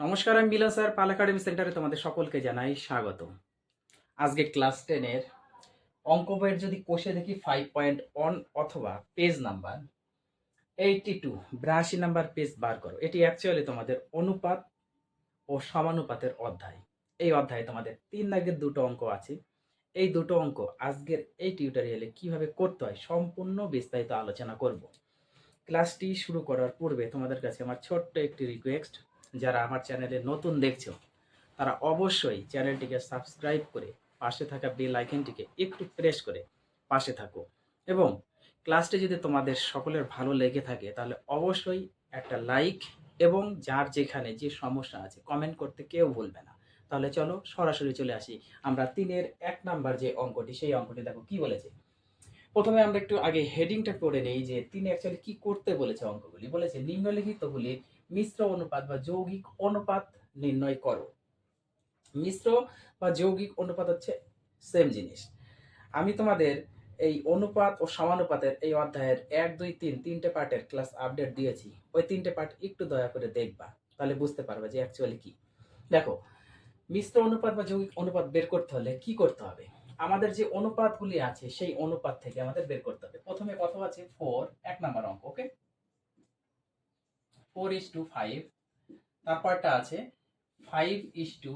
নমস্কার, আমি মিলন স্যার, পাল একাডেমি সেন্টারে তোমাদের সকলকে জানাই স্বাগত আজকে ক্লাস টেনের অঙ্ক বইয়ের যদি কোষে দেখি ফাইভ পয়েন্ট ওয়ান অথবা পেজ নাম্বার এইটি টু বিরাশি নাম্বার পেজ বার করো। এটি অ্যাকচুয়ালি তোমাদের অনুপাত ও সমানুপাতের অধ্যায়। এই অধ্যায়ে তোমাদের তিন দাগের দুটো অঙ্ক আছে। এই দুটো অঙ্ক আজকের এই টিউটোরিয়ালে কীভাবে করতে হয় সম্পূর্ণ বিস্তারিত আলোচনা করব। ক্লাসটি শুরু করার পূর্বে তোমাদের কাছে আমার ছোট্ট একটি রিকোয়েস্ট যারা আমার চ্যানেলে নতুন দেখছ, তারা অবশ্যই চ্যানেলটিকে সাবস্ক্রাইব করে পাশে থাকা বেল আইকনটিকে একটু প্রেস করে পাশে থাকো। এবং ক্লাসটি যদি তোমাদের সকলের ভালো লেগে থাকে, তাহলে অবশ্যই একটা লাইক এবং যার যেখানে যে সমস্যা আছে, কমেন্ট করতে কেউ ভুলবে না। তাহলে চলো সরাসরি চলে আসি। আমরা তিনের এক নাম্বার যে অঙ্কটি, সেই অঙ্কটি দেখো কি বলেছে। প্রথমে আমরা একটু আগে হেডিংটা করে নেই যে তিনি অ্যাকচুয়ালি কি করতে বলেছে অঙ্কগুলি। বলেছে নিম্নলিখিতগুলির মিশ্র অনুপাত বা যৌগিক অনুপাত নির্ণয় করো। মিশ্র বা যৌগিক অনুপাত হচ্ছে সেম জিনিস। আমি তোমাদের এই অনুপাত ও সমানুপাতের এই অধ্যায়ের এক, দুই, তিন তিনটে পার্টের ক্লাস আপডেট দিয়েছি। ওই তিনটে পার্ট একটু দয়া করে দেখবা, তাহলে বুঝতে পারবে যে অ্যাকচুয়ালি কি। দেখো, মিশ্র অনুপাত বা যৌগিক অনুপাত বের করতে হলে কি করতে হবে? আমাদের যে অনুপাতগুলি আছে, সেই অনুপাত থেকে আমাদের বের করতে হবে। প্রথমে কত আছে? ফোর এক নাম্বার অঙ্ক okay four is two five তারপরটা আছে ফাইভ ইস টু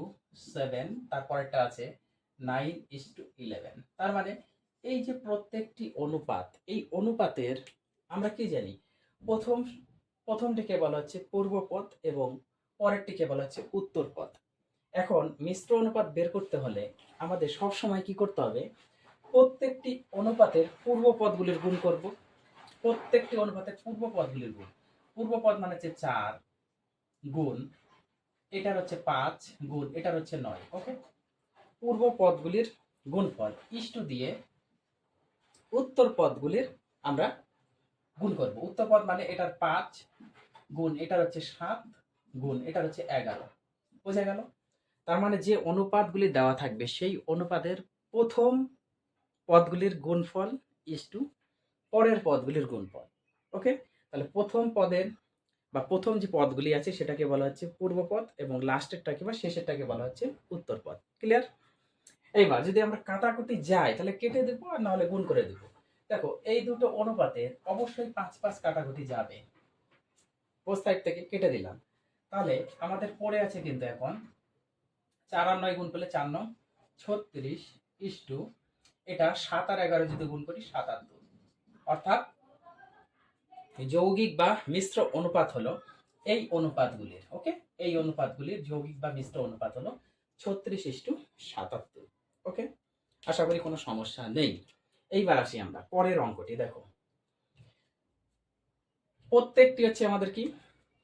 সেভেন তারপরটা আছে নাইন ইস টু ইলেভেন তার মানে এই যে প্রত্যেকটি অনুপাত, এই অনুপাতের আমরা কি জানি? প্রথম, প্রথমটিকে বলা হচ্ছে পূর্বপদ এবং পরেরটিকে বলা হচ্ছে উত্তর পথ এখন মিশ্র অনুপাত বের করতে হলে আমাদের সব সময় কি করতে হবে? প্রত্যেকটি অনুপাতের পূর্ব পদগুলির গুণ করব। প্রত্যেকটি অনুপাতের পূর্ব পদগুলির গুণ। পূর্ব পদ মানে হচ্ছে চার গুণ, এটার হচ্ছে পাঁচ গুণ, এটার হচ্ছে নয় ওকে পূর্ব পদগুলির গুণফল ইষ্টু দিয়ে উত্তর পদগুলির আমরা গুণ করব। উত্তর পদ মানে এটার পাঁচ গুণ, এটার হচ্ছে সাত গুণ, এটার হচ্ছে এগারো, বোঝা গেল? তার মানে যে অনুপাতগুলি দেওয়া থাকবে, সেই অনুপাতের প্রথম পদগুলির গুণফল, ইস পরের পদগুলির গুণফল ওকে তাহলে প্রথম পদের বা প্রথম যে পদগুলি আছে সেটাকে বলা হচ্ছে পূর্ব পদ এবং লাস্টেরটাকে বা শেষেরটাকে বলা হচ্ছে উত্তর পদ ক্লিয়ার এইবার যদি আমরা কাটাকুটি যাই, তাহলে কেটে দেবো আর নাহলে গুণ করে দেবো। দেখো, এই দুটো অনুপাতের অবশ্যই পাঁচ পাঁচ কাটাকুটি যাবে। সাইড থেকে কেটে দিলাম। তাহলে আমাদের পড়ে আছে কিন্তু এখন চার আর নয় গুণ করলে চার নয় ছত্রিশ ইস্টু এটা সাত আর এগারো যদি গুণ করি সাতাত্তর অর্থাৎ যৌগিক বা মিশ্র অনুপাত হলো এই অনুপাতগুলির, ওকে? এই অনুপাতগুলির যৌগিক বা মিশ্র অনুপাত হলো ছত্রিশ ইস টু সাতাত্তর, ওকে? আশা করি কোনো সমস্যা নেই। এইবার আসি আমরা পরের অঙ্কটি, দেখো। প্রত্যেকটি হচ্ছে আমাদের কি?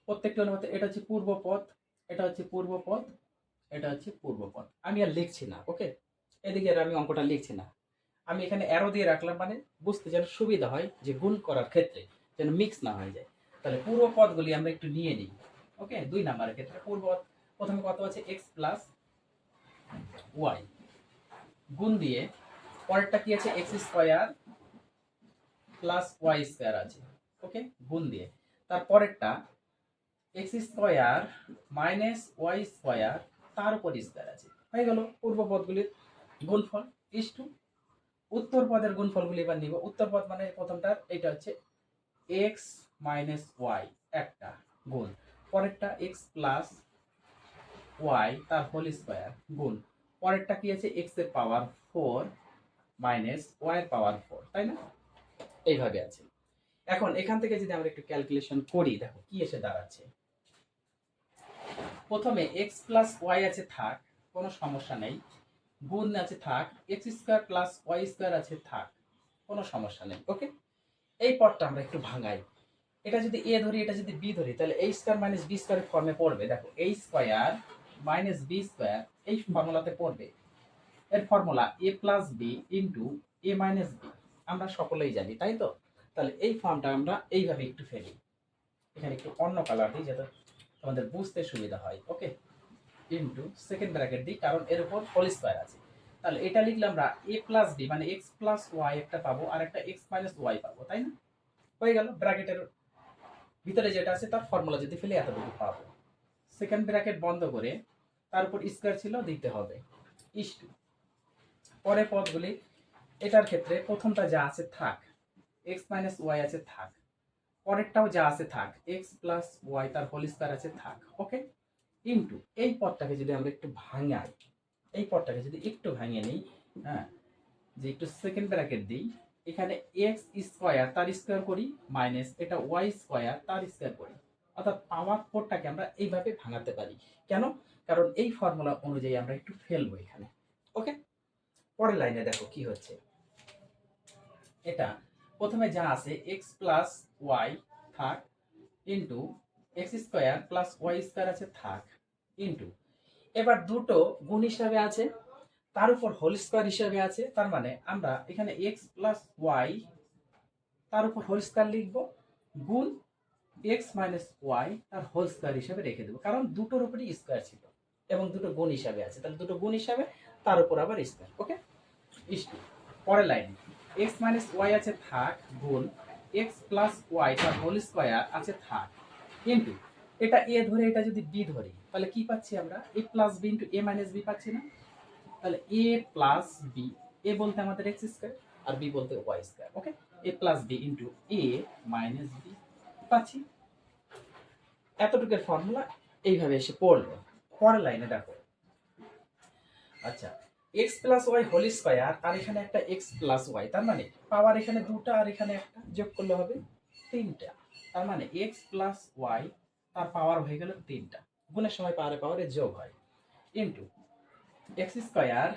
প্রত্যেকটি অনুপাত এটা হচ্ছে পূর্ব পথ, এটা হচ্ছে পূর্ব পথ, এটা হচ্ছে পূর্ব পথ। আমি আর লিখছি না, ওকে? এদিকে আর আমি অঙ্কটা লিখছি না। আমি এখানে অ্যারো দিয়ে রাখলাম মানে বুঝতে যেন সুবিধা হয় যে গুণ করার ক্ষেত্রে। যেন মিক্স না হয়ে যায়। তাহলে পূর্ব পদগুলি আমরা একটু নিয়ে নিই। ওকে দুই নাম্বারের ক্ষেত্রে পূর্ব পদ, প্রথমে কত আছে? এক্স প্লাস ওয়াই গুণ দিয়ে পরেরটা কি আছে? X square plus Y square আছে। ওকে গুণ দিয়ে। তারপরেরটা X square minus Y square তার উপর স্কোয়ার আছে। হয়ে গেল পূর্ব পদগুলির গুণফল। ইস টু উত্তর পদের গুণফলগুলি এবার নিব। উত্তর পদ মানে প্রথমটার এটা হচ্ছে এক্স মাইনাস ওয়াই একটা গুণ। পরেরটা এক্স প্লাস ওয়াই তার হোল স্কোয়ার গুণ। পরেরটা কি আছে? এক্সের পাওয়ার ফোর মাইনাস ওয়াই এর পাওয়ার ফোর তাই না? এইভাবে আছে। এখন এখান থেকে যদি আমরা একটু ক্যালকুলেশন করি, দেখো কি এসে দাঁড়াচ্ছে। প্রথমে এক্স প্লাস ওয়াই আছে, থাক, কোনো সমস্যা নেই। গুণ আছে, থাক X square plus Y square আছে, থাক, কোনো সমস্যা নেই ওকে এই পদটা আমরা একটু ভাঙাই। এটা যদি এ ধরি, এটা যদি বি ধরি, তাহলে এই স্কোয়ার মাইনাস বি স্কোয়ারের ফর্মে পড়বে। দেখো এই স্কোয়ার মাইনাস বি স্কোয়ার এই ফর্মুলাতে পড়বে। এর formula A plus B into A minus B আমরা সকলেই জানি, তাই তো? তাহলে এই ফর্মটা আমরা এইভাবে একটু ফেলি। এখানে একটু অন্য কালার দিই, যাতে তোমাদের বুঝতে সুবিধা হয় ওকে ইন্টু সেকেন্ড ব্র্যাকেট দিই, কারণ এর উপর হোল স্কোয়ার আছে। তাহলে এটা লিখলে আমরা এ প্লাস ডি মানে এক্স প্লাস ওয়াই একটা পাবো, আর একটা এক্স মাইনাস ওয়াই পাবো, তাই না? হয়ে গেল, ব্র্যাকেটের ভিতরে যেটা আছে তার ফর্মুলা যদি ফেলে এতটুকু পাবো। সেকেন্ড ব্র্যাকেট বন্ধ করে তার উপর স্কোয়ার ছিল, দিতে হবে। ইস টু পরের পদগুলি, এটার ক্ষেত্রে প্রথমটা যা আছে থাক এক্স মাইনাস ওয়াই আছে থাক, পরেরটাও যা আছে থাক এক্স প্লাস ওয়াই তার হোল স্কোয়ার আছে থাক ওকে ইন্টু এই পদটাকে যদি আমরা একটু ভাঙাই এই পদটাকে যদি একটু ভাঙিয়ে নিই হ্যাঁ যে একটু সেকেন্ড ব্র্যাকেট দিই, এখানে এক্স স্কোয়ার তার স্কোয়ার করি মাইনাস এটা ওয়াই স্কোয়ার তার স্কোয়ার করি। অর্থাৎ পাওয়ার কোডটাকে আমরা এইভাবে ভাঙাতে পারি। কেন? কারণ এই ফর্মুলা অনুযায়ী আমরা একটু ফেলব এখানে। ওকে পরের লাইনে দেখো কি হচ্ছে। এটা প্রথমে যা আছে এক্স প্লাস ওয়াই থাক into X square plus Y square আছে থাক ইন্টু এবার দুটো গুণ হিসাবে আছে, তার উপর হোল স্কোয়ার হিসাবে আছে, তার মানে আমরা এখানে এক্স প্লাস ওয়াই তার উপর হোল স্কোয়ার লিখব, গুণ এক্স মাইনাস ওয়াই তার হোল স্কোয়ার হিসাবে রেখে দেবো, কারণ দুটোর উপরই স্কোয়ার ছিল, এবং দুটো গুণ হিসাবে আছে, তাহলে দুটো গুণ হিসাবে তার উপর আবার স্কোয়ার ওকে পরের লাইন এক্স মাইনাস ওয়াই আছে থাক, গুণ এক্স প্লাস ওয়াই তার হোল স্কোয়ার আছে থাক, কিন্তু এটা এ ধরে, এটা যদি বি ধরি তাহলে কি পাচ্ছি আমরা? A plus B into A minus B পাচ্ছি না? তাহলে এ প্লাস বি এ বলতে আমাদের এক্স স্কোয়ার আর বি বলতে Y square okay A plus B into A minus B পাচ্ছি। এতটুকুর ফর্মুলা এইভাবে এসে পড়ল। পরের লাইনে দেখো। আচ্ছা X plus Y whole square আর এখানে একটা এক্স প্লাস ওয়াই তার মানে পাওয়ার এখানে দুটা আর এখানে একটা যোগ করলে হবে তিনটা। তার মানে এক্স প্লাস ওয়াই তার পাওয়ার হয়ে গেল তিনটা। গুণের সময় পাওয়ারে পাওয়ারে যোগ হয়। Into X square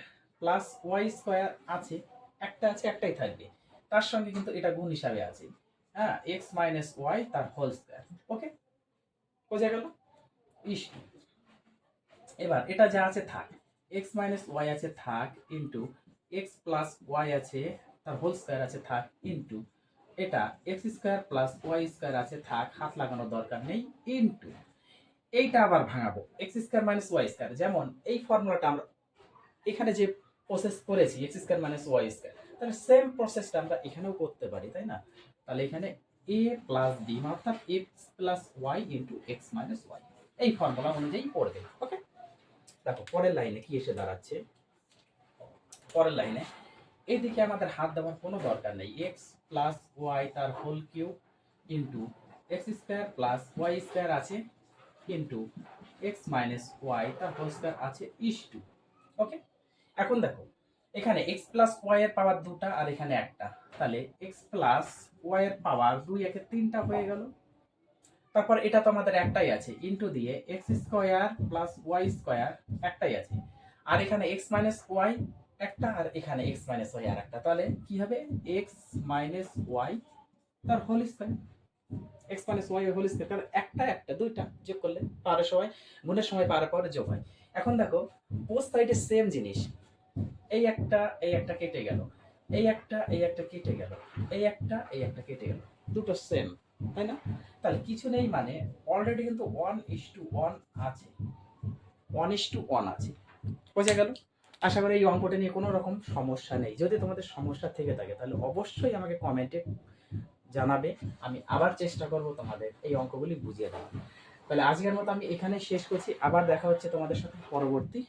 plus Y square আছে, একটা আছে, একটাই থাকবে। তার সঙ্গে কিন্তু এটা গুণ হিসাবে আছে। হ্যাঁ এক্স মাইনাস ওয়াই তার হোল স্কোয়ার ওকে বোঝা গেল? ইস এবার এটা যা আছে থাক। এক্স মাইনাস ওয়াই আছে থাক ইন্টু এক্স প্লাস ওয়াই আছে, তার হোল স্কোয়ার আছে থাক ইন্টু এটা X square plus Y square আছে থাক, হাত লাগানোর দরকার নেই ইন্টু এইটা আবার ভাঙাবো। X square minus Y square যেমন এই ফর্মুলাটা আমরা এখানে যে প্রসেস করেছি X square minus Y square তাহলে সেম প্রসেসটা আমরা এখানেও করতে পারি, তাই না? তাহলে এখানে এ প্লাস বি অর্থাৎ X plus Y into X minus Y এই ফর্মুলা অনুযায়ী পড়বে ওকে দেখো, পরের লাইনে কি এসে দাঁড়াচ্ছে? পরের লাইনে এইদিকে আমাদের হাত দেওয়ার কোনো দরকার নেই। এক্স প্লাস ওয়াই তার whole cube into X square plus Y square আছে। ইন্টু এক্স মাইনাস ওয়াই তার হোল স্কোয়ার আছে ইস টু ওকে এখন দেখো, এখানে এক্স প্লাস ওয়াই এর পাওয়ার দুটা আর এখানে একটা। তাহলে এক্স প্লাস ওয়াই এর পাওয়ার দুই একে তিনটা হয়ে গেল। তারপর এটা তো আমাদের একটাই আছে ইন্টু দিয়ে X square plus Y square একটাই আছে। আর এখানে এক্স মাইনাস ওয়াই একটা আর এখানে এক্স মাইনাস ওয়াই আর একটা তাহলে কি হবে? এক্স মাইনাস ওয়াই তার whole square X minus Y whole square তাহলে একটা একটা, দুইটা যোগ করলে পাওয়ার সময়, গুণের সময় পাওয়ার পরে যোগ হয়। এখন দেখো বোথ সাইডে সেম জিনিস। এই একটা এই একটা কেটে গেল। এই একটা এই একটা কেটে গেল। এই একটা এই একটা কেটে গেল। দুটো সেম তাই না? তাহলে কিছু নেই মানে অলরেডি কিন্তু ওয়ান ইস টু ওয়ান আছে। ওয়ান ইস টু ওয়ান আছে। বোঝা গেল? আশা করি এই অঙ্কটা নিয়ে কোনো রকম সমস্যা নেই। যদি তোমাদের সমস্যা থেকে থাকে, তাহলে অবশ্যই আমাকে কমেন্টে জানাবে, আমি আবার চেষ্টা করব তোমাদের এই অঙ্কগুলি বুঝিয়ে দেওয়ার। তাহলে আজকের মতো আমি এখানে শেষ করছি। আবার দেখা হচ্ছে তোমাদের সাথে পরবর্তী